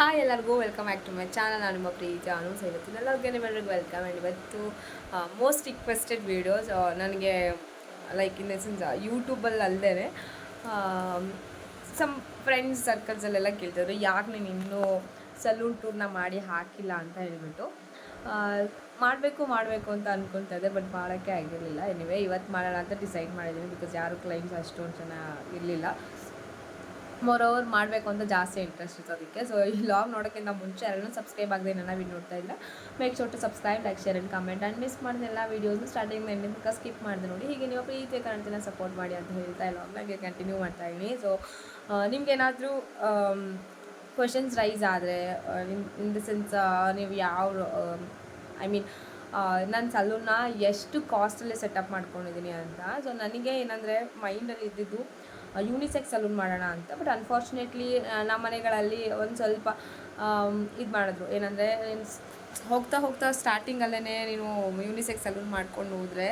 Hi ಎಲ್ಲರಿಗೂ welcome back to my channel. ನಾನು ನಿಮ್ಮ ಪ್ರೀತಿ ಅನು ಸೇರುತ್ತೀನಿ ಎಲ್ಲರಿಗೂ ವೆಲ್ಕಮ್. ಆ್ಯಂಡ್ ಇವತ್ತು ಮೋಸ್ಟ್ ರಿಕ್ವೆಸ್ಟೆಡ್ ವೀಡಿಯೋಸ್ ನನಗೆ ಲೈಕ್ ಇನ್ ದ ಸೆನ್ಸ್ ಯೂಟ್ಯೂಬಲ್ಲಿ ಅಲ್ಲದೆ ಸಮ್ ಫ್ರೆಂಡ್ಸ್ ಸರ್ಕಲ್ಸಲ್ಲೆಲ್ಲ ಕೇಳ್ತಿದ್ರು. ಯಾಕೆ ನೀನು ಇನ್ನೂ ಸಲೂನ್ ಟೂರ್ನ ಮಾಡಿ ಹಾಕಿಲ್ಲ ಅಂತ ಹೇಳ್ಬಿಟ್ಟು ಮಾಡಬೇಕು ಮಾಡಬೇಕು ಅಂತ ಅಂದ್ಕೊತಾ ಇದೆ ಬಟ್ ಮಾಡೋಕ್ಕೆ ಆಗಿರಲಿಲ್ಲ. ಎನಿವೆ ಇವತ್ತು ಮಾಡೋಣ ಅಂತ ಡಿಸೈಡ್ ಮಾಡಿದ್ದೀನಿ ಬಿಕಾಸ್ ಯಾರು ಕ್ಲೈಂಟ್ಸ್ ಅಷ್ಟೊಂದು ಜನ ಇರಲಿಲ್ಲ. ಮೋರ್ ಓವರ್ ಮಾಡಬೇಕು ಅಂತ ಜಾಸ್ತಿ ಇಂಟ್ರೆಸ್ಟ್ ಇತ್ತು ಅದಕ್ಕೆ. ಸೊ ಈ ಲಾಗ್ ನೋಡೋಕ್ಕಿಂತ ಮುಂಚೆ ಎಲ್ಲರೂ ಸಬ್ಸ್ಕ್ರೈಬ್ ಆಗದೆ ನನ್ನ ವಿಡಿಯೋ ನೋಡ್ತಾ ಇಲ್ಲ make sure to subscribe like share and comment and miss ಮಾಡಿದ ಎಲ್ಲ ವೀಡಿಯೋಸ್ನ ಸ್ಟಾರ್ಟಿಂಗ್ ಎಂಡಿಂದ ಸ್ಕಿಪ್ ಮಾಡಿದೆ ನೋಡಿ. ಹೀಗೆ ನೀವು ಪ್ರೀತಿಯ ಕಾರಣದಿಂದ ಸಪೋರ್ಟ್ ಮಾಡಿ ಅಂತ ಹೇಳ್ತಾ ಇಲ್ಲ ಹಾಗೆ ಕಂಟಿನ್ಯೂ ಮಾಡ್ತಾ ಇದ್ದೀನಿ. ಸೊ ನಿಮ್ಗೇನಾದರೂ ಕ್ವಶನ್ಸ್ ರೈಸ್ ಆದರೆ ಇನ್ ಇನ್ ದ ಸೆನ್ಸ್ ನೀವು ಯಾವ ಐ ಮೀನ್ ನನ್ನ ಸಲೂನ್ನ ಎಷ್ಟು ಕಾಸ್ಟಲ್ಲಿ ಸೆಟಪ್ ಮಾಡ್ಕೊಂಡಿದ್ದೀನಿ ಅಂತ. ಸೊ ನನಗೆ ಏನಂದರೆ ಮೈಂಡಲ್ಲಿ ಇದ್ದಿದ್ದು ಯೂನಿಸೆಕ್ಸ್ ಸಲೂನ್ ಮಾಡೋಣ ಅಂತ. ಬಟ್ ಅನ್ಫಾರ್ಚುನೇಟ್ಲಿ ನಮ್ಮ ಮನೆಗಳಲ್ಲಿ ಒಂದು ಸ್ವಲ್ಪ ಇದು ಮಾಡಿದ್ರು. ಏನಂದರೆ ಹೋಗ್ತಾ ಹೋಗ್ತಾ ಸ್ಟಾರ್ಟಿಂಗಲ್ಲೇ ನೀನು ಯೂನಿಸೆಕ್ಸ್ ಸಲೂನ್ ಮಾಡ್ಕೊಂಡು ಹೋದರೆ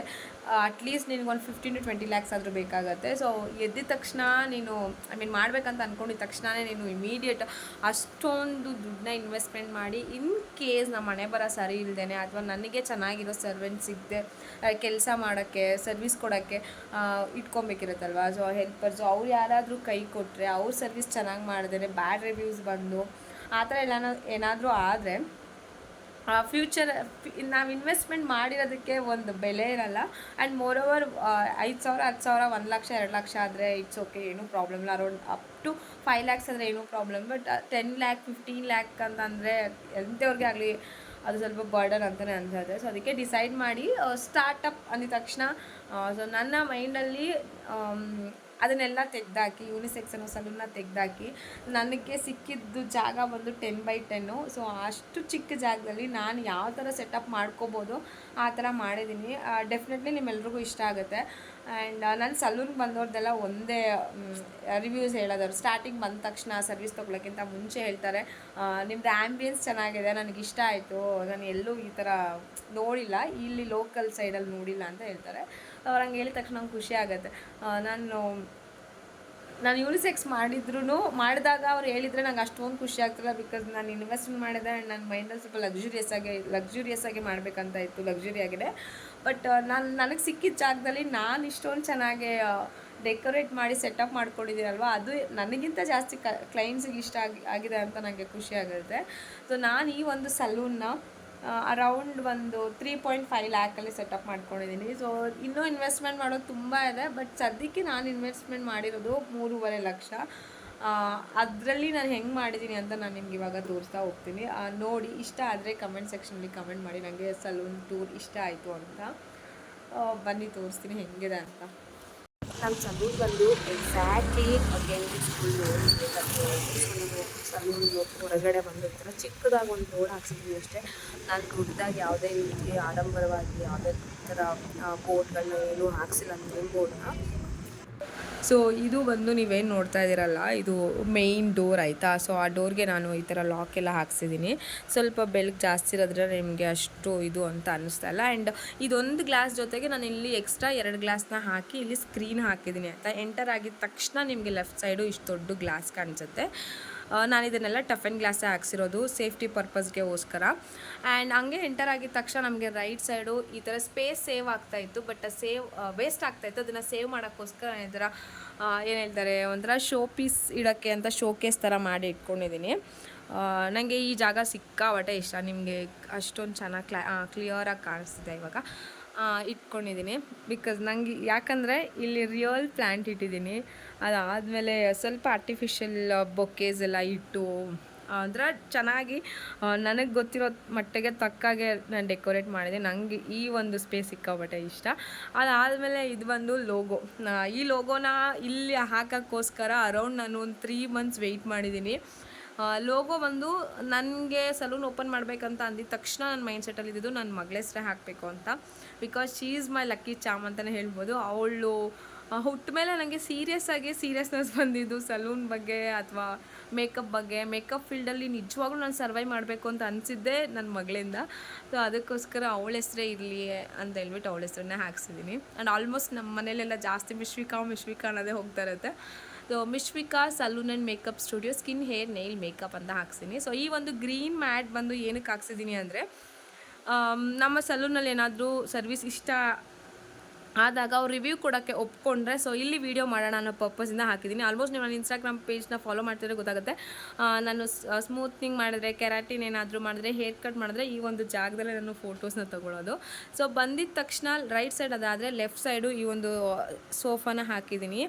ಅಟ್ಲೀಸ್ಟ್ ನಿನಗೆ ಒಂದು ಫಿಫ್ಟೀನ್ ಟು ಟ್ವೆಂಟಿ ಲ್ಯಾಕ್ಸ್ ಆದರೂ ಬೇಕಾಗುತ್ತೆ. ಸೊ ಎದ್ದಿದ ತಕ್ಷಣ ನೀನು ಐ ಮೀನ್ ಮಾಡಬೇಕಂತ ಅಂದ್ಕೊಂಡಿದ್ದ ತಕ್ಷಣವೇ ನೀನು ಇಮಿಡಿಯೇಟ್ ಅಷ್ಟೊಂದು ದುಡ್ಡನ್ನ ಇನ್ವೆಸ್ಟ್ಮೆಂಟ್ ಮಾಡಿ ಇನ್ ಕೇಸ್ ನಮ್ಮ ಮನೆ ಬರೋ ಸರಿ ಇಲ್ಲದೇ ಅಥವಾ ನನಗೆ ಚೆನ್ನಾಗಿರೋ ಸರ್ವೆಂಟ್ ಸಿಗದೆ ಕೆಲಸ ಮಾಡೋಕ್ಕೆ ಸರ್ವಿಸ್ ಕೊಡೋಕ್ಕೆ ಇಟ್ಕೊಬೇಕಿರುತ್ತಲ್ವ? ಸೊ ಹೆಲ್ಪರ್ಸು ಅವ್ರು ಯಾರಾದರೂ ಕೈ ಕೊಟ್ಟರೆ ಅವ್ರ ಸರ್ವಿಸ್ ಚೆನ್ನಾಗಿ ಮಾಡಿದ್ರೆ ಬ್ಯಾಡ್ ರಿವ್ಯೂಸ್ ಬಂದು, ಆ ಥರ ಎಲ್ಲ ಏನಾದರೂ ಆದರೆ ಫ್ಯೂಚರ್ ನಾವು ಇನ್ವೆಸ್ಟ್ಮೆಂಟ್ ಮಾಡಿರೋದಕ್ಕೆ ಒಂದು ಬೆಲೆ ಇರಲ್ಲ. ಆ್ಯಂಡ್ ಮೋರ್ ಓವರ್ ಐದು ಸಾವಿರ, ಹತ್ತು ಸಾವಿರ, ಒಂದು ಲಕ್ಷ, ಎರಡು ಲಕ್ಷ ಆದರೆ ಇಟ್ಸ್ ಓಕೆ ಏನೂ ಪ್ರಾಬ್ಲಮ್ ಇಲ್ಲ. Around up to five lakhs ಅಂದರೆ ಏನೂ problem but ten lakh fifteen lakh ಅಂತಂದರೆ ಎಂಥವ್ರಿಗೆ ಆಗಲಿ ಅದು ಸ್ವಲ್ಪ ಬರ್ಡನ್ ಅಂತಲೇ ಅನ್ಸುತ್ತೆ. ಸೊ ಅದಕ್ಕೆ ಡಿಸೈಡ್ ಮಾಡಿ ಸ್ಟಾರ್ಟಪ್ ಅಂದಿದ ತಕ್ಷಣ ಸೊ ನನ್ನ ಮೈಂಡಲ್ಲಿ ಅದನ್ನೆಲ್ಲ ತೆಗ್ದಾಕಿ ಯೂನಿಸೆಕ್ಸ್ ಅನ್ನೋ ಸಲೂನ್ನ ತೆಗ್ದಾಕಿ, ನನಗೆ ಸಿಕ್ಕಿದ್ದು ಜಾಗ ಬಂದು ಟೆನ್ ಬೈ ಟೆನ್ನು ಸೊ ಅಷ್ಟು ಚಿಕ್ಕ ಜಾಗದಲ್ಲಿ ನಾನು ಯಾವ ಥರ ಸೆಟಪ್ ಮಾಡ್ಕೋಬೋದು, ಆ ಥರ ಮಾಡಿದ್ದೀನಿ ಡೆಫಿನೆಟ್ಲಿ ನಿಮ್ಮೆಲ್ರಿಗೂ ಇಷ್ಟ ಆಗುತ್ತೆ. ಆ್ಯಂಡ್ ನನ್ನ ಸಲೂನ್ ಬಂದವ್ರದ್ದೆಲ್ಲ ಒಂದೇ ರಿವ್ಯೂಸ್ ಹೇಳೋದವ್ರು. ಸ್ಟಾರ್ಟಿಂಗ್ ಬಂದ ತಕ್ಷಣ ಸರ್ವಿಸ್ ತೊಗೊಳಕ್ಕಿಂತ ಮುಂಚೆ ಹೇಳ್ತಾರೆ ನಿಮ್ಮದು ಆ್ಯಂಬಿಯನ್ಸ್ ಚೆನ್ನಾಗಿದೆ, ನನಗೆ ಇಷ್ಟ ಆಯಿತು. ನಾನು ಎಲ್ಲೂ ಈ ಥರ ನೋಡಿಲ್ಲ. ಇಲ್ಲಿ ಲೋಕಲ್ ಸೈಡಲ್ಲಿ ನೋಡಿಲ್ಲ ಅಂತ ಹೇಳ್ತಾರೆ. ಅವ್ರು ಹಂಗೆ ಹೇಳಿದ ತಕ್ಷಣ ನಂಗೆ ಖುಷಿ ಆಗುತ್ತೆ. ನಾನು ನಾನು ಯೂನಿಸೆಕ್ಸ್ ಮಾಡಿದ್ರು ಮಾಡಿದಾಗ ಅವ್ರು ಹೇಳಿದರೆ ನಂಗೆ ಅಷ್ಟೊಂದು ಖುಷಿ ಆಗ್ತಿಲ್ಲ ಬಿಕಾಸ್ ನಾನು ಇನ್ವೆಸ್ಟ್ಮೆಂಟ್ ಮಾಡಿದೆ ಆ್ಯಂಡ್ ನನ್ನ ಮೈಂಡಲ್ಲಿ ಸ್ವಲ್ಪ ಲಕ್ಸುರಿಯಸ್ ಆಗಿ ಲಕ್ಸುರಿಯಸ್ ಆಗಿ ಮಾಡಬೇಕಂತ ಇತ್ತು ಲಕ್ಸುರಿ ಆಗಿದೆ. ಬಟ್ ನಾನು, ನನಗೆ ಸಿಕ್ಕಿದ ಜಾಗದಲ್ಲಿ ನಾನು ಇಷ್ಟೊಂದು ಚೆನ್ನಾಗಿ ಡೆಕೋರೇಟ್ ಮಾಡಿ ಸೆಟಪ್ ಮಾಡ್ಕೊಂಡಿದ್ದೀನಲ್ವ, ಅದು ನನಗಿಂತ ಜಾಸ್ತಿ ಕ್ಲೈಂಟ್ಸಿಗೆ ಇಷ್ಟ ಆಗಿ, ಆಗಿದೆ ಅಂತ ನನಗೆ ಖುಷಿ ಆಗುತ್ತೆ. ಸೊ ನಾನು ಈ ಒಂದು ಸಲೂನ್ನ ಅರೌಂಡ್ ಒಂದು ತ್ರೀ ಪಾಯಿಂಟ್ ಫೈವ್ ಲ್ಯಾಕಲ್ಲಿ ಸೆಟಪ್ ಮಾಡ್ಕೊಂಡಿದ್ದೀನಿ. ಸೊ ಇನ್ನೂ ಇನ್ವೆಸ್ಟ್ಮೆಂಟ್ ಮಾಡೋದು ತುಂಬ ಇದೆ ಬಟ್ ಸದ್ಯಕ್ಕೆ ನಾನು ಇನ್ವೆಸ್ಟ್ಮೆಂಟ್ ಮಾಡಿರೋದು ಮೂರುವರೆ ಲಕ್ಷ. ಅದರಲ್ಲಿ ನಾನು ಹೆಂಗೆ ಮಾಡಿದ್ದೀನಿ ಅಂತ ನಾನು ನಿಮ್ಗೆ ಇವಾಗ ತೋರಿಸ್ತಾ ಹೋಗ್ತೀನಿ. ನೋಡಿ, ಇಷ್ಟ ಆದರೆ ಕಮೆಂಟ್ ಸೆಕ್ಷನಲ್ಲಿ ಕಮೆಂಟ್ ಮಾಡಿ. ನನಗೆ ಸಲೂನ್ ಟೂರ್ ಇಷ್ಟ ಆಯಿತು ಅಂತ. ಬನ್ನಿ, ತೋರಿಸ್ತೀನಿ ಹೆಂಗಿದೆ ಅಂತ. ನಮ್ಮ ಸಲೂನ್ ಬಂದು ಎಕ್ಸಾಕ್ಟ್ಲಿ ಅಗೇನ್ ಸ್ಕೂಲ್ ಸಲೂನ್ ಹೊರಗಡೆ ಬಂದಿರ್ತಾರೆ ಚಿಕ್ಕದಾಗಿ ಒಂದು ರೋಡ್ ಹಾಕ್ಸಿದ್ವಿ ಅಷ್ಟೇ. ನಾನು ದೊಡ್ಡದಾಗಿ ಯಾವುದೇ ರೀತಿ ಆಡಂಬರವಾಗಿ ಯಾವುದೇ ಥರ ಬೋರ್ಡ್ಗಳನ್ನ ಏನೂ ಹಾಕ್ಸಿಲ್ಲ ನೇಮ್ ಬೋರ್ಡ್ನ ಸೊ ಇದು ಬಂದು ನೀವೇನು ನೋಡ್ತಾ ಇದ್ದೀರಲ್ಲ, ಇದು ಮೇಯ್ನ್ ಡೋರ್ ಆಯಿತಾ? ಸೊ ಆ ಡೋರ್ಗೆ ನಾನು ಈ ಥರ ಲಾಕ್ ಎಲ್ಲ ಹಾಕ್ಸಿದ್ದೀನಿ. ಸ್ವಲ್ಪ ಬೆಳಕು ಜಾಸ್ತಿ ಇರೋದ್ರೆ ನಿಮಗೆ ಅಷ್ಟು ಇದು ಅಂತ ಅನ್ನಿಸ್ತಾ ಇಲ್ಲ. ಆ್ಯಂಡ್ ಇದೊಂದು ಗ್ಲಾಸ್ ಜೊತೆಗೆ ನಾನು ಇಲ್ಲಿ ಎಕ್ಸ್ಟ್ರಾ ಎರಡು ಗ್ಲಾಸ್ನ ಹಾಕಿ ಇಲ್ಲಿ ಸ್ಕ್ರೀನ್ ಹಾಕಿದ್ದೀನಿ. ಆಯಿತಾ? ಎಂಟರ್ ಆಗಿದ ತಕ್ಷಣ ನಿಮಗೆ ಲೆಫ್ಟ್ ಸೈಡು ಇಷ್ಟು ದೊಡ್ಡ ಗ್ಲಾಸ್ ಕಾಣಿಸುತ್ತೆ. ನಾನು ಇದನ್ನೆಲ್ಲ ಟಫ್ ಆ್ಯಂಡ್ ಗ್ಲಾಸೇ ಹಾಕ್ಸಿರೋದು ಸೇಫ್ಟಿ ಪರ್ಪಸ್ಗೆಗೋಸ್ಕರ ಆ್ಯಂಡ್ ಹಂಗೆ ಎಂಟರ್ ಆಗಿದ ತಕ್ಷಣ ನಮಗೆ ರೈಟ್ ಸೈಡು ಈ ಥರ ಸ್ಪೇಸ್ ಸೇವ್ ಆಗ್ತಾಯಿತ್ತು ಬಟ್ ಸೇವ್ ವೇಸ್ಟ್ ಆಗ್ತಾಯಿತ್ತು ಅದನ್ನು ಸೇವ್ ಮಾಡೋಕ್ಕೋಸ್ಕರ ಈ ಏನು ಹೇಳ್ತಾರೆ, ಒಂಥರ ಶೋ ಪೀಸ್ ಇಡೋಕ್ಕೆ ಅಂತ ಶೋಕೇಸ್ ಥರ ಮಾಡಿ ಇಟ್ಕೊಂಡಿದ್ದೀನಿ ನನಗೆ ಈ ಜಾಗ ಸಿಕ್ಕಾಪಟ್ಟೆ ಇಷ್ಟ. ನಿಮಗೆ ಅಷ್ಟೊಂದು ಚೆನ್ನಾಗಿ ಕ್ಲಾ ಕ್ಲಿಯರಾಗಿ ಕಾಣಿಸ್ತಿದೆ ಇವಾಗ. ಇಟ್ಕೊಂಡಿದ್ದೀನಿ. ಬಿಕಾಸ್ ನನಗೆ ಯಾಕಂದರೆ ಇಲ್ಲಿ ರಿಯಲ್ ಪ್ಲ್ಯಾಂಟ್ ಇಟ್ಟಿದ್ದೀನಿ. ಅದಾದಮೇಲೆ ಸ್ವಲ್ಪ ಆರ್ಟಿಫಿಷಿಯಲ್ ಬೊಕ್ಕೇಸ್ ಎಲ್ಲ ಇಟ್ಟು ಅಂದರೆ ಚೆನ್ನಾಗಿ ನನಗೆ ಗೊತ್ತಿರೋ ಮಟ್ಟಿಗೆ ತಕ್ಕಾಗೆ ನಾನು ಡೆಕೋರೇಟ್ ಮಾಡಿದೆ. ನನಗೆ ಈ ಒಂದು ಸ್ಪೇಸ್ ಸಿಕ್ಕಾಬಟ್ಟೆ ಇಷ್ಟ. ಅದಾದಮೇಲೆ ಇದು ಬಂದು ಲೋಗೋ ಈ ಲೋಗೋನ ಇಲ್ಲಿ ಹಾಕೋಕ್ಕೋಸ್ಕರ ಅರೌಂಡ್ ನಾನು ಒಂದು ತ್ರೀ ಮಂತ್ಸ್ ವೆಯ್ಟ್ ಮಾಡಿದ್ದೀನಿ. ಲೋಗೋ ಬಂದು ನನಗೆ ಸಲೂನ್ ಓಪನ್ ಮಾಡಬೇಕಂತ ಅಂದಿದ ತಕ್ಷಣ ನನ್ನ ಮೈಂಡ್ ಸೆಟ್ಟಲ್ಲಿ ಇದ್ದಿದ್ದು ನನ್ನ ಮಗಳ ಹೆಸರೇ ಹಾಕಬೇಕು ಅಂತ. Because she is my lucky charm ಅಂತಲೇ ಹೇಳ್ಬೋದು. ಅವಳು ಹುಟ್ಟ ಮೇಲೆ ನನಗೆ ಸೀರಿಯಸ್ ಆಗಿ ಸೀರಿಯಸ್ನೆಸ್ ಬಂದಿದ್ದು ಸಲೂನ್ ಬಗ್ಗೆ ಅಥವಾ ಮೇಕಪ್ ಬಗ್ಗೆ. ಮೇಕಪ್ ಫೀಲ್ಡಲ್ಲಿ ನಿಜವಾಗ್ಲೂ ನಾನು ಸರ್ವೈವ್ ಮಾಡಬೇಕು ಅಂತ ಅನಿಸಿದ್ದೆ ನನ್ನ ಮಗಳಿಂದ. ಸೊ ಅದಕ್ಕೋಸ್ಕರ ಅವಳ ಹೆಸರೇ ಇರಲಿ ಅಂತ ಹೇಳ್ಬಿಟ್ಟು ಅವಳ ಹೆಸ್ರನ್ನೇ ಹಾಕ್ಸಿದ್ದೀನಿ ಆ್ಯಂಡ್ ಆಲ್ಮೋಸ್ಟ್ ನಮ್ಮ ಮನೇಲೆಲ್ಲ ಜಾಸ್ತಿ ಮಿಶ್ವಿಕಾ ಮಿಶ್ವಿಕಾ ಅನ್ನೋದೇ ಹೋಗ್ತಾ ಇರುತ್ತೆ. Mishvika salon and makeup studio skin hair nail makeup ಅಂತ ಹಾಕ್ಸಿದ್ದೀನಿ ಸೊ ಈ ಒಂದು ಗ್ರೀನ್ ಮ್ಯಾಟ್ ಬಂದು ಏನಕ್ಕೆ ಹಾಕ್ಸಿದ್ದೀನಿ ಅಂದರೆ ನಮ್ಮ ಸಲೂನಲ್ಲಿ ಏನಾದರೂ ಸರ್ವಿಸ್ ಇಷ್ಟ ಆದಾಗ ಅವ್ರು ರಿವ್ಯೂ ಕೊಡೋಕ್ಕೆ ಒಪ್ಕೊಂಡ್ರೆ ಸೊ ಇಲ್ಲಿ ವೀಡಿಯೋ ಮಾಡೋಣ ಅನ್ನೋ ಪರ್ಪಸಿಂದ ಹಾಕಿದ್ದೀನಿ ಆಲ್ಮೋಸ್ಟ್ ನೀವು ನನ್ನ ಇನ್ಸ್ಟಾಗ್ರಾಮ್ ಪೇಜ್ನ ಫಾಲೋ ಮಾಡ್ತಿದ್ರೆ ಗೊತ್ತಾಗುತ್ತೆ. ನಾನು ಸ್ಮೂತ್ನಿಂಗ್ ಮಾಡಿದ್ರೆ ಕೆರಾಟಿನ್ ಏನಾದರೂ ಮಾಡಿದ್ರೆ ಹೇರ್ ಕಟ್ ಮಾಡಿದ್ರೆ ಈ ಒಂದು ಜಾಗದಲ್ಲೇ ನಾನು ಫೋಟೋಸ್ನ ತಗೊಳ್ಳೋದು ಸೊ ಬಂದಿದ್ದ ತಕ್ಷಣ ರೈಟ್ ಸೈಡ್ ಅದಾದರೆ ಲೆಫ್ಟ್ ಸೈಡು ಈ ಒಂದು ಸೋಫಾನ ಹಾಕಿದ್ದೀನಿ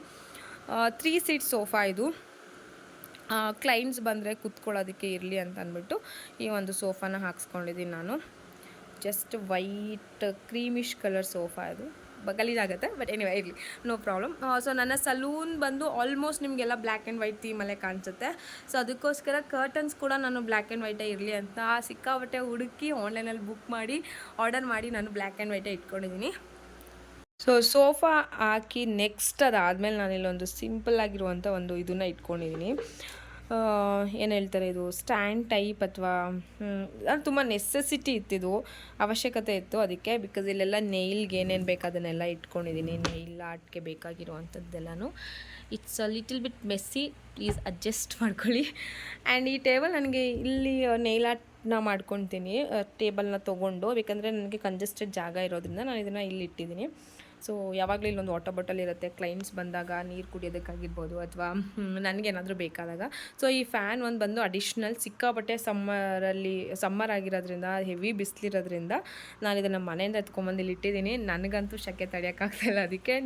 ತ್ರೀ ಸೀಟ್ ಸೋಫಾ ಇದು. ಕ್ಲೈಂಟ್ಸ್ ಬಂದರೆ ಕುತ್ಕೊಳ್ಳೋದಕ್ಕೆ ಇರಲಿ ಅಂತ ಅಂದ್ಬಿಟ್ಟು ಈ ಒಂದು ಸೋಫಾನ ಹಾಕ್ಸ್ಕೊಂಡಿದ್ದೀನಿ ನಾನು. Just white creamish colour sofa ಇದು. ಗಲೀಜಾಗುತ್ತೆ ಬಟ್ ಎನಿವೆ ಇರಲಿ ನೋ ಪ್ರಾಬ್ಲಮ್ ಸೊ ನನ್ನ ಸಲೂನ್ ಬಂದು ಆಲ್ಮೋಸ್ಟ್ ನಿಮಗೆಲ್ಲ ಬ್ಲ್ಯಾಕ್ ಆ್ಯಂಡ್ ವೈಟ್ ಥೀಮಲ್ಲೇ ಕಾಣಿಸುತ್ತೆ. ಸೊ ಅದಕ್ಕೋಸ್ಕರ ಕರ್ಟನ್ಸ್ ಕೂಡ ನಾನು ಬ್ಲ್ಯಾಕ್ ಆ್ಯಂಡ್ ವೈಟೇ ಇರಲಿ ಅಂತ ಸಿಕ್ಕಾಪಟ್ಟೆ ಹುಡುಕಿ ಆನ್ಲೈನಲ್ಲಿ ಬುಕ್ ಮಾಡಿ ಆರ್ಡರ್ ಮಾಡಿ ನಾನು ಬ್ಲ್ಯಾಕ್ ಆ್ಯಂಡ್ ವೈಟೇ ಇಟ್ಕೊಂಡಿದ್ದೀನಿ. ಸೊ ಸೋಫಾ ಹಾಕಿ ನೆಕ್ಸ್ಟ್ ಅದಾದಮೇಲೆ ನಾನು ಇಲ್ಲೊಂದು ಸಿಂಪಲ್ ಆಗಿರುವಂಥ ಒಂದು ಇದನ್ನು ಇಟ್ಕೊಂಡಿದ್ದೀನಿ ಏನು ಹೇಳ್ತಾರೆ ಇದು? ಸ್ಟ್ಯಾಂಡ್ ಟೈಪ್ ಅಥವಾ ಅದು ತುಂಬ ನೆಸೆಸಿಟಿ ಇತ್ತಿದು ಅವಶ್ಯಕತೆ ಇತ್ತು ಅದಕ್ಕೆ ಬಿಕಾಸ್ ಇಲ್ಲೆಲ್ಲ ನೈಲ್ಗೆ ಏನೇನು ಬೇಕು ಅದನ್ನೆಲ್ಲ ಇಟ್ಕೊಂಡಿದ್ದೀನಿ ನೈಲ್ ಆರ್ಟ್ಗೆ ಬೇಕಾಗಿರುವಂಥದ್ದೆಲ್ಲನೂ it's a little bit messy please adjust ಮಾಡ್ಕೊಳ್ಳಿ. ಆ್ಯಂಡ್ ಈ ಟೇಬಲ್ ನನಗೆ ಇಲ್ಲಿ ನೈಲ್ ಆರ್ಟ್ನ ಮಾಡ್ಕೊತೀನಿ. ಟೇಬಲ್ನ ತೊಗೊಂಡು, ಬೇಕಂದರೆ ನನಗೆ ಕಂಜೆಸ್ಟೆಡ್ ಜಾಗ ಇರೋದ್ರಿಂದ ನಾನು ಇದನ್ನು ಇಲ್ಲಿ ಇಟ್ಟಿದ್ದೀನಿ ಸೊ ಯಾವಾಗಲೂ ಇಲ್ಲೊಂದು ವಾಟರ್ ಬಾಟಲ್ ಇರುತ್ತೆ ಕ್ಲೈಂಟ್ಸ್ ಬಂದಾಗ ನೀರು ಕುಡಿಯೋದಕ್ಕಾಗಿರ್ಬೋದು ಅಥವಾ ನನಗೇನಾದರೂ ಬೇಕಾದಾಗ. ಸೊ ಈ ಫ್ಯಾನ್ ಒಂದು ಬಂದು ಅಡಿಷ್ನಲ್ ಸಿಕ್ಕಾಪಟ್ಟೆ ಸಮ್ಮರಲ್ಲಿ ಸಮ್ಮರ್ ಆಗಿರೋದ್ರಿಂದ ಹೆವಿ ಬಿಸಿಲಿರೋದ್ರಿಂದ ನಾನು ಇದನ್ನು ಮನೆಯಿಂದ ಎತ್ಕೊಂಬಂದು ಇಲ್ಲಿ ಇಟ್ಟಿದ್ದೀನಿ. ನನಗಂತೂ ಸೆಕೆ ತಡೆಯೋಕ್ಕಾಗ್ತಾಯಿಲ್ಲ ಅದಕ್ಕೆ.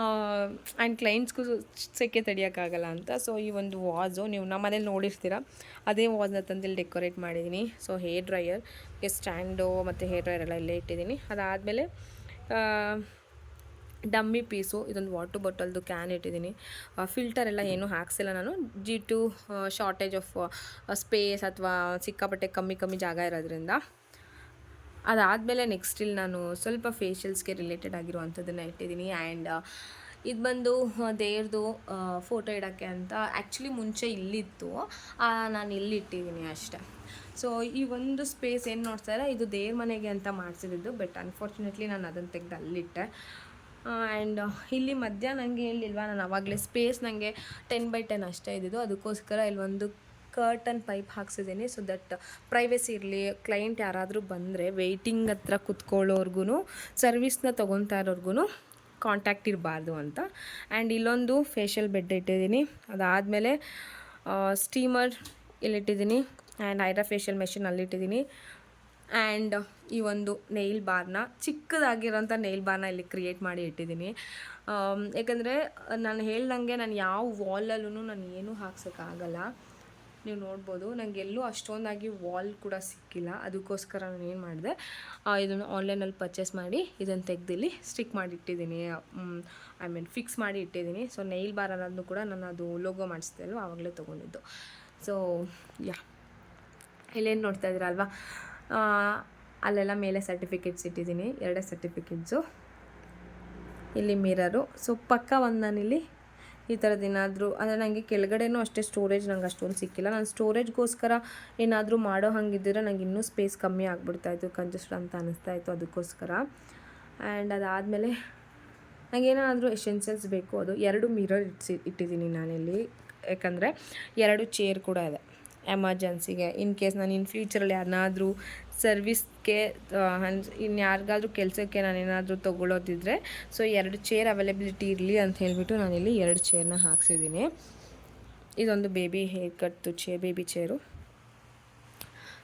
ಆ್ಯಂಡ್ ಕ್ಲೈಂಟ್ಸ್ಗೂ ಸೆಕೆ ತಡೆಯೋಕ್ಕಾಗಲ್ಲ ಅಂತ. ಸೊ ಈ ಒಂದು ವಾಸು ನೀವು ನಮ್ಮ ಮನೇಲಿ ನೋಡಿರ್ತೀರ, ಅದೇ ವಾಸ್ನ ತಂದಿಲ್ಲಿ ಡೆಕೋರೇಟ್ ಮಾಡಿದ್ದೀನಿ ಸೊ ಹೇರ್ ಡ್ರೈಯರ್ ಸ್ಟ್ಯಾಂಡು ಮತ್ತು ಹೇರ್ ಡ್ರೈಯರ್ ಎಲ್ಲ ಇಲ್ಲೇ ಇಟ್ಟಿದ್ದೀನಿ ಅದಾದಮೇಲೆ ಡಮ್ಮಿ ಪೀಸು, ಇದೊಂದು ವಾಟರ್ ಬಾಟಲ್ದು ಕ್ಯಾನ್ ಇಟ್ಟಿದ್ದೀನಿ. ಫಿಲ್ಟರ್ ಎಲ್ಲ ಏನೂ ಹಾಕ್ಸಿಲ್ಲ ನಾನು. Due to shortage of space ಅಥವಾ ಸಿಕ್ಕಾಪಟ್ಟೆ ಕಮ್ಮಿ ಕಮ್ಮಿ ಜಾಗ ಇರೋದ್ರಿಂದ. ಅದಾದಮೇಲೆ ನೆಕ್ಸ್ಟ್ ಇಲ್ಲಿ ನಾನು ಸ್ವಲ್ಪ ಫೇಶಿಯಲ್ಸ್ಗೆ ರಿಲೇಟೆಡ್ ಆಗಿರುವಂಥದ್ದನ್ನು ಇಟ್ಟಿದ್ದೀನಿ. ಆ್ಯಂಡ್ ಇದು ಬಂದು ದೇವ್ರದು ಫೋಟೋ ಇಡೋಕ್ಕೆ ಅಂತ ಆ್ಯಕ್ಚುಲಿ ಮುಂಚೆ ಇಲ್ಲಿತ್ತು. ನಾನು ಇಲ್ಲಿ ಇಟ್ಟಿದ್ದೀನಿ ಅಷ್ಟೇ. ಸೊ ಈ ಒಂದು ಸ್ಪೇಸ್ ಏನು ನೋಡ್ತಾರೆ ಇದು ದೇವ್ರ ಮನೆಗೆ ಅಂತ ಮಾಡಿಸಿದ್ದು ಬಟ್ ಅನ್ಫಾರ್ಚುನೇಟ್ಲಿ ನಾನು ಅದನ್ನು ತೆಗೆದು ಅಲ್ಲಿಟ್ಟೆ. ಆ್ಯಂಡ್ ಇಲ್ಲಿ ಮಧ್ಯ ನನಗೆ ಹೇಳಿಲ್ವಾ ನಾನು ಆವಾಗಲೇ ಸ್ಪೇಸ್ ನನಗೆ ಟೆನ್ ಬೈ ಟೆನ್ ಅಷ್ಟೇ ಇದ್ದಿದ್ದು. ಅದಕ್ಕೋಸ್ಕರ ಇಲ್ಲೊಂದು ಕರ್ಟನ್ ಪೈಪ್ ಹಾಕ್ಸಿದ್ದೀನಿ. ಸೊ ದಟ್ ಪ್ರೈವೇಸಿ ಇರಲಿ ಕ್ಲೈಂಟ್ ಯಾರಾದರೂ ಬಂದರೆ ವೆಯ್ಟಿಂಗ್ ಹತ್ರ ಕುತ್ಕೊಳ್ಳೋರ್ಗು ಸರ್ವಿಸ್ನ ತೊಗೊತಾ ಇರೋರ್ಗು ಕಾಂಟ್ಯಾಕ್ಟ್ ಇರಬಾರ್ದು ಅಂತ. ಆ್ಯಂಡ್ ಇಲ್ಲೊಂದು ಫೇಶಿಯಲ್ ಬೆಡ್ ಇಟ್ಟಿದ್ದೀನಿ. ಅದಾದಮೇಲೆ ಸ್ಟೀಮರ್ ಇಲ್ಲಿಟ್ಟಿದ್ದೀನಿ. ಆ್ಯಂಡ್ ಐರಾ ಫೇಶಿಯಲ್ ಮೆಷಿನ್ ಅಲ್ಲಿಟ್ಟಿದ್ದೀನಿ. ಆ್ಯಂಡ್ ಈ ಒಂದು ನೈಲ್ ಬಾರ್ನ ಚಿಕ್ಕದಾಗಿರೋಂಥ ನೈಲ್ ಬಾರ್ನ ಇಲ್ಲಿ ಕ್ರಿಯೇಟ್ ಮಾಡಿ ಇಟ್ಟಿದ್ದೀನಿ. ಯಾಕಂದರೆ ನಾನು ಹೇಳ್ದಂಗೆ ನಾನು ಯಾವ ವಾಲಲ್ಲೂ ನಾನು ಏನೂ ಹಾಕ್ಸೋಕ್ಕಾಗಲ್ಲ. ನೀವು ನೋಡ್ಬೋದು ನನಗೆ ಎಲ್ಲೂ ಅಷ್ಟೊಂದಾಗಿ ವಾಲ್ ಕೂಡ ಸಿಕ್ಕಿಲ್ಲ. ಅದಕ್ಕೋಸ್ಕರ ನಾನು ಏನು ಮಾಡಿದೆ ಇದನ್ನು ಆನ್ಲೈನಲ್ಲಿ ಪರ್ಚೇಸ್ ಮಾಡಿ ಇದನ್ನು ತೆಗ್ದಿಲ್ಲಿ ಸ್ಟಿಕ್ ಮಾಡಿ ಇಟ್ಟಿದ್ದೀನಿ. ಐ ಮೀನ್ ಫಿಕ್ಸ್ ಮಾಡಿ ಇಟ್ಟಿದ್ದೀನಿ. ಸೊ ನೈಲ್ ಬಾರ್ ಅನ್ನೋದನ್ನು ಕೂಡ ನಾನು ಅದು ಲೋಗೋ ಮಾಡಿಸ್ದೆ ಅಲ್ವ? ಆವಾಗಲೇ ತೊಗೊಂಡಿದ್ದು. ಸೊ ಯಾ ಇಲ್ಲೇನು ನೋಡ್ತಾ ಇದ್ದೀರಾ ಅಲ್ವಾ? ಆ, ಅಲ್ಲೆಲ್ಲ ಮೇಲೆ ಸರ್ಟಿಫಿಕೇಟ್ಸ್ ಇಟ್ಟಿದ್ದೀನಿ, ಎರಡೇ ಸರ್ಟಿಫಿಕೇಟ್ಸು ಇಲ್ಲಿ ಮಿರರು ಸೊ ಪಕ್ಕ ಒಂದು ನಾನಿಲ್ಲಿ ಈ ಥರದ್ದು ಏನಾದರೂ, ಅಂದರೆ ನನಗೆ ಕೆಳಗಡೆನೂ ಅಷ್ಟೇ ಸ್ಟೋರೇಜ್ ನಂಗೆ ಅಷ್ಟೊಂದು ಸಿಕ್ಕಿಲ್ಲ. ನಾನು ಸ್ಟೋರೇಜ್ಗೋಸ್ಕರ ಏನಾದರೂ ಮಾಡೋ ಹಂಗಿದ್ದರೆ ನಂಗೆ ಇನ್ನೂ ಸ್ಪೇಸ್ ಕಮ್ಮಿ ಆಗಿಬಿಡ್ತಾಯಿತ್ತು ಕಂಜಸ್ಟ್ ಅಂತ ಅನ್ನಿಸ್ತಾ ಇತ್ತು ಅದಕ್ಕೋಸ್ಕರ. ಆ್ಯಂಡ್ ಅದಾದಮೇಲೆ ನನಗೇನಾದರೂ ಎಸೆನ್ಷಿಯಲ್ಸ್ ಬೇಕು, ಅದು ಎರಡು ಮಿರರ್ ಇಟ್ಸಿ, ಇಟ್ಟಿದ್ದೀನಿ ನಾನಿಲ್ಲಿ. ಯಾಕಂದರೆ ಎರಡು ಚೇರ್ ಕೂಡ ಇದೆ ಎಮರ್ಜೆನ್ಸಿಗೆ ಇನ್ ಕೇಸ್ ನಾನು ಇನ್ ಫ್ಯೂಚರಲ್ಲಿ ಯಾರನ್ನಾದರೂ ಸರ್ವಿಸ್ಗೆ ಇನ್ನು ಯಾರಿಗಾದ್ರೂ ಕೆಲಸಕ್ಕೆ ನಾನೇನಾದರೂ ತೊಗೊಳ್ಳೋದಿದ್ರೆ ತೊಗೊಳೋದಿದ್ರೆ ಸೊ ಎರಡು ಚೇರ್ ಅವೈಲೇಬಿಲಿಟಿ ಇರಲಿ ಅಂತ ಹೇಳಿಬಿಟ್ಟು ನಾನಿಲ್ಲಿ ಎರಡು ಚೇರ್ನ ಹಾಕ್ಸಿದ್ದೀನಿ. ಇದೊಂದು ಬೇಬಿ ಹೇರ್ ಕಟ್ದು ಚೇ ಬೇಬಿ ಚೇರು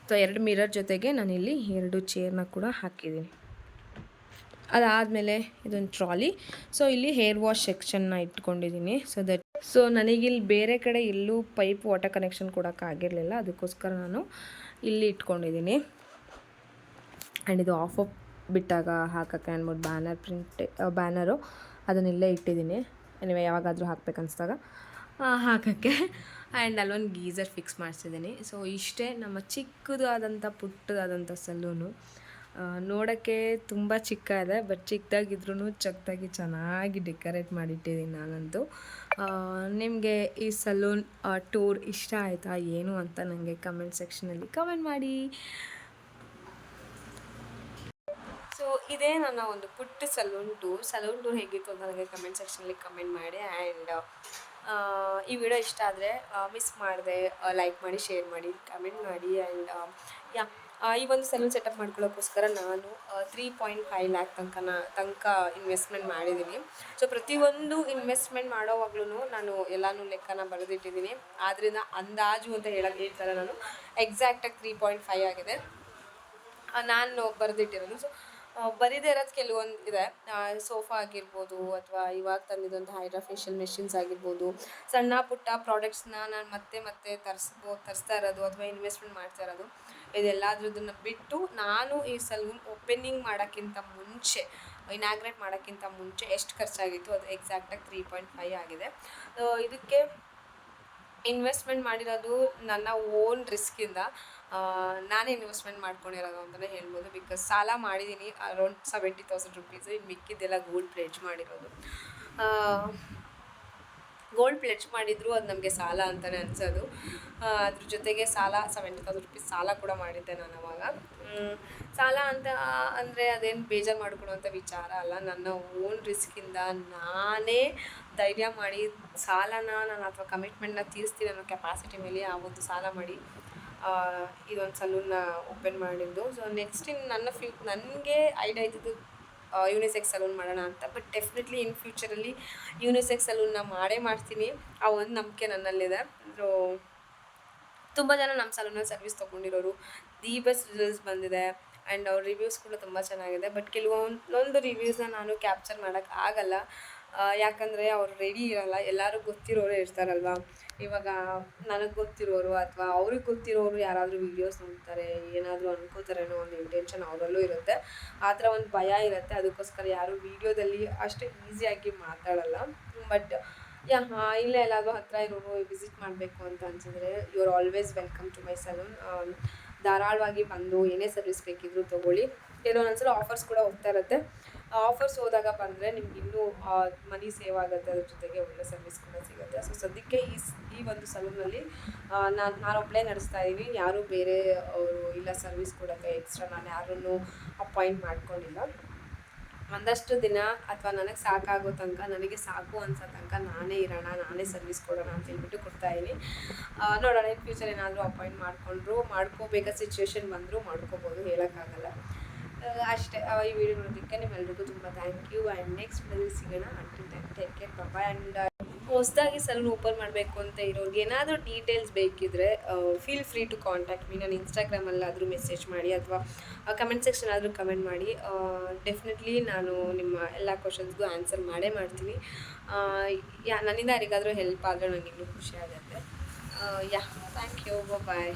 ಸೊ ಎರಡು ಮಿರರ್ ಜೊತೆಗೆ ನಾನಿಲ್ಲಿ ಎರಡು ಚೇರ್ನ ಕೂಡ ಹಾಕಿದ್ದೀನಿ. ಅದಾದಮೇಲೆ ಇದೊಂದು ಟ್ರಾಲಿ ಸೊ ಇಲ್ಲಿ ಹೇರ್ ವಾಶ್ ಸೆಕ್ಷನ್ನ ಇಟ್ಕೊಂಡಿದ್ದೀನಿ. ಸೊ ದಟ್ ಸೊ ನನಗಿಲ್ಲಿ ಬೇರೆ ಕಡೆ ಎಲ್ಲೂ ಪೈಪ್ ವಾಟರ್ ಕನೆಕ್ಷನ್ ಕೊಡೋಕ್ಕಾಗಿರಲಿಲ್ಲ. ಅದಕ್ಕೋಸ್ಕರ ನಾನು ಇಲ್ಲಿ ಇಟ್ಕೊಂಡಿದ್ದೀನಿ. ಆ್ಯಂಡ್ ಇದು ಆಫ್ ಆಫ್ ಬಿಟ್ಟಾಗ ಹಾಕೋಕ್ಕೆ ಅಂದ್ಬಿಟ್ಟು ಬ್ಯಾನರ್ ಪ್ರಿಂಟ್ ಬ್ಯಾನರು ಅದನ್ನೆಲ್ಲೇ ಇಟ್ಟಿದ್ದೀನಿ. ಎನಿವೆ ಯಾವಾಗಾದರೂ ಹಾಕ್ಬೇಕನ್ಸ್ದಾಗ ಹಾಕೋಕ್ಕೆ. ಆ್ಯಂಡ್ ಅಲ್ಲೊಂದು ಗೀಸರ್ ಫಿಕ್ಸ್ ಮಾಡಿಸಿದ್ದೀನಿ. ಸೊ ಇಷ್ಟೇ ನಮ್ಮ ಚಿಕ್ಕದಾದಂಥ, ಪುಟ್ಟದಾದಂಥ ಸಲೂನು ನೋಡೋಕ್ಕೆ ತುಂಬ ಚಿಕ್ಕ ಇದೆ ಬಟ್ ಚಿಕ್ಕದಾಗಿದ್ರೂ ಚಕ್ಕದಾಗಿ ಚೆನ್ನಾಗಿ ಡೆಕೋರೇಟ್ ಮಾಡಿಟ್ಟಿದ್ದೀನಿ ನಾನಂತೂ. ನಿಮಗೆ ಈ ಸಲೂನ್ ಟೂರ್ ಇಷ್ಟ ಆಯಿತಾ, ಏನು ಅಂತ ನನಗೆ ಕಮೆಂಟ್ ಸೆಕ್ಷನಲ್ಲಿ ಕಮೆಂಟ್ ಮಾಡಿ. ಸೊ ಇದೇ ನನ್ನ ಒಂದು ಪುಟ್ಟ ಸಲೂನ್ ಟೂರ್ ಸಲೂನ್ ಟೂರ್ ಹೇಗಿತ್ತು ಅಂತ ನನಗೆ ಕಮೆಂಟ್ ಸೆಕ್ಷನಲ್ಲಿ ಕಮೆಂಟ್ ಮಾಡಿ. ಆ್ಯಂಡ್ ಈ ವಿಡಿಯೋ ಇಷ್ಟ ಆದರೆ ಮಿಸ್ ಮಾಡಿದೆ ಲೈಕ್ ಮಾಡಿ ಶೇರ್ ಮಾಡಿ ಕಮೆಂಟ್ ಮಾಡಿ. ಆ್ಯಂಡ್ ಯಾ ಈ ಒಂದು ಸಲೂನ್ ಸೆಟಪ್ ಮಾಡ್ಕೊಳ್ಳೋಕ್ಕೋಸ್ಕರ ನಾನು ತ್ರೀ ಪಾಯಿಂಟ್ ಫೈವ್ ಲ್ಯಾಕ್ ತನಕ ತನಕ ಇನ್ವೆಸ್ಟ್ಮೆಂಟ್ ಮಾಡಿದ್ದೀನಿ ಸೊ ಪ್ರತಿಯೊಂದು ಇನ್ವೆಸ್ಟ್ಮೆಂಟ್ ಮಾಡೋವಾಗ್ಲೂ ನಾನು ಎಲ್ಲನೂ ಲೆಕ್ಕನ ಬರೆದಿಟ್ಟಿದ್ದೀನಿ ಆದ್ದರಿಂದ ಅಂದಾಜು ಅಂತ ಹೇಳಕ್ಕೆ ಹೇಳ್ತಾರೆ ನಾನು ಎಕ್ಸಾಕ್ಟಾಗಿ ತ್ರೀ ಪಾಯಿಂಟ್ ಫೈವ್ ಆಗಿದೆ. ನಾನು ಬರೆದಿಟ್ಟಿರೋದು. ಸೊ ಬರೀದೇ ಇರೋದು ಕೆಲವೊಂದು ಇದೆ. ಸೋಫಾ ಆಗಿರ್ಬೋದು ಅಥವಾ ಇವಾಗ ತಂದಿದ್ದಂಥ ಹೈಡ್ರಾ ಫೇಶಿಯಲ್ ಮೆಷಿನ್ಸ್ ಆಗಿರ್ಬೋದು. ಸಣ್ಣ ಪುಟ್ಟ ಪ್ರಾಡಕ್ಟ್ಸ್ನ ನಾನು ಮತ್ತೆ ಮತ್ತೆ ತರಿಸ್ಬೋ, ತರಿಸ್ತಾ ಇರೋದು ಅಥವಾ ಇನ್ವೆಸ್ಟ್ಮೆಂಟ್ ಮಾಡ್ತಾ ಇರೋದು. ಇದೆಲ್ಲದ್ರದನ್ನು ಬಿಟ್ಟು ನಾನು ಈ ಸಲೂನ್ ಓಪನಿಂಗ್ ಮಾಡೋಕ್ಕಿಂತ ಮುಂಚೆ ಇನಾಗ್ರೇಟ್ ಮಾಡೋಕ್ಕಿಂತ ಮುಂಚೆ ಎಷ್ಟು ಖರ್ಚಾಗಿತ್ತು ಅದು ಎಕ್ಸಾಕ್ಟಾಗಿ ತ್ರೀ ಪಾಯಿಂಟ್ ಫೈವ್ ಆಗಿದೆ. ಇದಕ್ಕೆ ಇನ್ವೆಸ್ಟ್ಮೆಂಟ್ ಮಾಡಿರೋದು ನನ್ನ ಓನ್ ರಿಸ್ಕಿಂದ ನಾನೇ ಇನ್ವೆಸ್ಟ್ಮೆಂಟ್ ಮಾಡ್ಕೊಂಡಿರೋದು ಅಂತಲೇ ಹೇಳ್ಬೋದು. ಬಿಕಾಸ್ ಸಾಲ ಮಾಡಿದ್ದೀನಿ ಅರೌಂಡ್ ಸೆವೆಂಟಿ ತೌಸಂಡ್ ರುಪೀಸ್ ಇನ್ನು ಮಿಕ್ಕಿದ್ದೆಲ್ಲ ಗೋಲ್ಡ್ ಪ್ಲೇಜ್ ಮಾಡಿರೋದು. ಗೋಲ್ಡ್ ಪ್ಲೆಚ್ ಮಾಡಿದ್ರು ಅದು ನಮಗೆ ಸಾಲ ಅಂತಲೇ ಅನಿಸೋದು. ಅದ್ರ ಜೊತೆಗೆ ಸಾಲ ಸೆವೆಂಟಿ ತೌಸಂಡ್ ರುಪೀಸ್ ಸಾಲ ಕೂಡ ಮಾಡಿದ್ದೆ ನಾನು ಅವಾಗ. ಸಾಲ ಅಂತ, ಅಂದರೆ ಅದೇನು ಬೇಜಾರು ಮಾಡ್ಕೊಳ್ಳೋವಂಥ ವಿಚಾರ ಅಲ್ಲ. ನನ್ನ ಓನ್ ರಿಸ್ಕಿಂದ ನಾನೇ ಧೈರ್ಯ ಮಾಡಿ ಸಾಲನ ನಾನು ಅಥವಾ ಕಮಿಟ್ಮೆಂಟ್ನ ತೀರಿಸ್ತೀನಿ ಅನ್ನೋ ಕೆಪಾಸಿಟಿ ಮೇಲೆ ಆ ಒಂದು ಸಾಲ ಮಾಡಿ ಇದೊಂದು ಸಲೂನ್ನ ಓಪನ್ ಮಾಡಿದ್ದು. ಸೊ ನೆಕ್ಸ್ಟ್ ಇನ್ ನನ್ನ ಫ್ಯೂ ನನಗೆ ಐಡಿಯಾ ಇದ್ದಿದ್ದು ಯೂನಿಸೆಕ್ಸ್ ಸಲೂನ್ ಮಾಡೋಣ ಅಂತ. ಬಟ್ ಡೆಫಿನೆಟ್ಲಿ ಇನ್ ಫ್ಯೂಚರಲ್ಲಿ ಯೂನಿಸೆಕ್ಸ್ ಸಲೂನ್ನ ಮಾಡೇ ಮಾಡ್ತೀನಿ. ಆ ಒಂದು ನಂಬಿಕೆ ನನ್ನಲ್ಲಿದೆ. ಸೊ ತುಂಬ ಜನ ನಮ್ಮ ಸಲೂನಲ್ಲಿ ಸರ್ವಿಸ್ ತೊಗೊಂಡಿರೋರು. ದಿ ಬೆಸ್ಟ್ ರಿಸಲ್ಟ್ಸ್ ಬಂದಿದೆ. ಆ್ಯಂಡ್ ಅವ್ರ ರಿವ್ಯೂಸ್ ಕೂಡ ತುಂಬ ಚೆನ್ನಾಗಿದೆ. ಬಟ್ ಕೆಲವೊಂದೊಂದು ರಿವ್ಯೂಸ್ನ ನಾನು ಕ್ಯಾಪ್ಚರ್ ಮಾಡೋಕ್ಕೆ ಆಗಲ್ಲ. ಆ, ಯಾಕಂದರೆ ಅವ್ರು ರೆಡಿ ಇರಲ್ಲ, ಎಲ್ಲರೂ ಗೊತ್ತಿರೋರು ಇರ್ತಾರಲ್ವ? ಇವಾಗ ನನಗೆ ಗೊತ್ತಿರೋರು ಅಥವಾ ಅವ್ರಿಗೆ ಗೊತ್ತಿರೋರು ಯಾರಾದರೂ ವೀಡಿಯೋಸ್ ನೋಡ್ತಾರೆ, ಏನಾದರೂ ಅನ್ಕೋತಾರೆ ಅನ್ನೋ ಒಂದು ಇಂಟೆನ್ಷನ್ ಅವರಲ್ಲೂ ಇರುತ್ತೆ. ಆ ಥರ ಒಂದು ಭಯ ಇರುತ್ತೆ, ಅದಕ್ಕೋಸ್ಕರ ಯಾರು ವೀಡಿಯೋದಲ್ಲಿ ಅಷ್ಟು ಈಸಿಯಾಗಿ ಮಾತಾಡಲ್ಲ. ಬಟ್ ಯಾ ಇಲ್ಲೇ ಎಲ್ಲಾದರೂ ಹತ್ತಿರ ಇರೋರು ವಿಸಿಟ್ ಮಾಡಬೇಕು ಅಂತ ಅನ್ಸಿದ್ರೆ you are always welcome to my salon ಧಾರಾಳವಾಗಿ ಬಂದು ಏನೇ ಸರ್ವಿಸ್ ಬೇಕಿದ್ರು ತೊಗೊಳ್ಳಿ. ಕೆಲವೊಂದೊಂದ್ಸಲ ಆಫರ್ಸ್ ಕೂಡ ಹೋಗ್ತಾ ಇರುತ್ತೆ. ಆಫರ್ಸ್ ಹೋದಾಗ ಬಂದರೆ ನಿಮ್ಗೆ ಇನ್ನೂ ಮನಿ ಸೇವ್ ಆಗುತ್ತೆ, ಅದ್ರ ಜೊತೆಗೆ ಒಳ್ಳೆ ಸರ್ವಿಸ್ ಕೂಡ ಸಿಗುತ್ತೆ. ಸೊ ಸದ್ಯಕ್ಕೆ ಈ ಈ ಒಂದು ಸಲೂನಲ್ಲಿ ನಾನು ನಾನು ಒಬ್ಬಳೇ ನಡೆಸ್ತಾ ಇದ್ದೀನಿ ಯಾರೂ ಬೇರೆ ಅವರು ಇಲ್ಲ ಸರ್ವಿಸ್ ಕೊಡೋಕ್ಕೆ ಎಕ್ಸ್ಟ್ರಾ ನಾನು ಯಾರನ್ನು ಅಪಾಯಿಂಟ್ ಮಾಡ್ಕೊಂಡಿಲ್ಲ. ಒಂದಷ್ಟು ದಿನ ಅಥವಾ ನನಗೆ ಸಾಕಾಗೋ ತನಕ, ನನಗೆ ಸಾಕು ಅನ್ಸೋ ತನಕ ನಾನೇ ಇರೋಣ, ನಾನೇ ಸರ್ವಿಸ್ ಕೊಡೋಣ ಅಂತ ಹೇಳ್ಬಿಟ್ಟು ಕೊಡ್ತಾ ಇದ್ದೀನಿ ನೋಡೋಣ, ಇನ್ ಫ್ಯೂಚರ್ ಏನಾದರೂ ಅಪಾಯಿಂಟ್ ಮಾಡಿಕೊಂಡ್ರು, ಮಾಡ್ಕೋಬೇಕಾದ ಸಿಚುವೇಶನ್ ಬಂದರೂ ಮಾಡ್ಕೋಬೋದು, ಹೇಳೋಕ್ಕಾಗಲ್ಲ. ಅಷ್ಟೇ ಈ ವಿಡಿಯೋ ನೋಡೋದಕ್ಕೆ ನಿಮ್ಮೆಲ್ಲರಿಗೂ ತುಂಬ ಥ್ಯಾಂಕ್ ಯು ಆ್ಯಂಡ್ ನೆಕ್ಸ್ಟ್ ವಿಡಿಯೋದಲ್ಲಿ ಸಿಗೋಣ. ಅಂಟಿಲ್ ಟೈಮ್ ಟೇಕ್ ಕೇರ್ ಬಾಬಾ ಆ್ಯಂಡ್ ಹೊಸದಾಗಿ ಸಲೂನ್ ಓಪನ್ ಮಾಡಬೇಕು ಅಂತ ಇರೋರಿಗೆ ಏನಾದರೂ ಡೀಟೇಲ್ಸ್ ಬೇಕಿದ್ರೆ feel free to contact me ನಾನು ಇನ್ಸ್ಟಾಗ್ರಾಮಲ್ಲಾದರೂ ಮೆಸೇಜ್ ಮಾಡಿ ಅಥವಾ ಕಮೆಂಟ್ ಸೆಕ್ಷನ್ ಆದರೂ ಕಮೆಂಟ್ ಮಾಡಿ. ಡೆಫಿನೆಟ್ಲಿ ನಾನು ನಿಮ್ಮ ಎಲ್ಲ ಕ್ವಶನ್ಸ್ಗೂ ಆನ್ಸರ್ ಮಾಡೇ ಮಾಡ್ತೀನಿ. ಯಾ, ನನ್ನಿಂದ ಯಾರಿಗಾದರೂ ಹೆಲ್ಪ್ ಆದರೆ ನನಗೆ ಇನ್ನೂ ಖುಷಿ ಆಗುತ್ತೆ. Yeah thank you bye